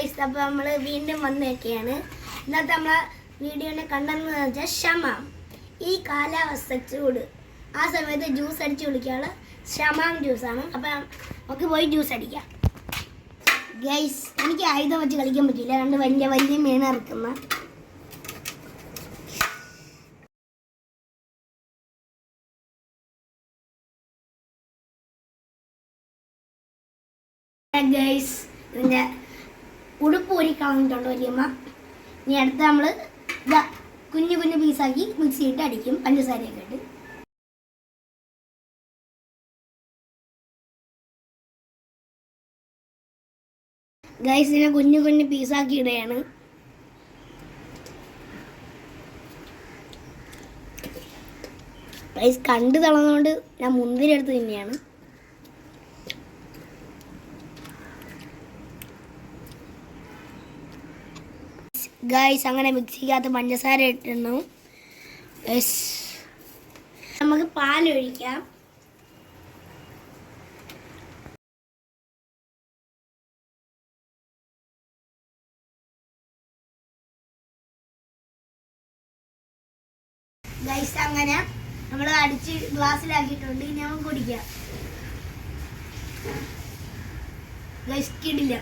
Guys അപ്പോൾ നമ്മൾ വീണ്ടും വന്നേക്കെയാണ്. ഇന്നത്തെ നമ്മളെ വീഡിയോനെ കണ്ടെന്ന് വെച്ചാൽ ക്ഷമ. ഈ കാലാവസ്ഥ ചൂട്. ആ സമയത്ത് ജ്യൂസ് അടിച്ച് കുടിക്കാനുള്ള ക്ഷമാം ജ്യൂസാണ് അപ്പം നമുക്ക് പോയി ജ്യൂസ് അടിക്കാം. ഗൈസ് എനിക്ക് ആയുധം വെച്ച് കളിക്കാൻ പറ്റില്ല രണ്ട് വലിയ വലിയ മീൻ ഇറക്കുന്ന. ഗൈസ് ഇതിന്റെ ഉടുപ്പ് ഊരി കളഞ്ഞിട്ടുണ്ട് വലിയമ്മ. ഇനി അടുത്ത് നമ്മൾ ഇതാ കുഞ്ഞു കുഞ്ഞു പീസാക്കി മിക്സിയിട്ട് അടിക്കും. പഞ്ചസാരയൊക്കെ ഇട്ട്. ഗൈസിനെ കുഞ്ഞു കുഞ്ഞു പീസാക്കി ഇടുകയാണ്. ഗൈസ് കണ്ടു തളർന്നുകൊണ്ട് ഞാൻ മുന്തിരി എടുത്ത് തന്നെയാണ് ഗൈസ് അങ്ങനെ മിക്സിക്കകത്ത് പഞ്ചസാര ഇട്ടിരുന്നു. ഗൈസ് നമുക്ക് പാലൊഴിക്കാം ഗൈസ് അങ്ങനെ നമ്മൾ അടിച്ച് ഗ്ലാസ്സിലാക്കിയിട്ടുണ്ട്. ഇനി നമുക്ക് കുടിക്കാം. ഗൈസ് കിടില്ല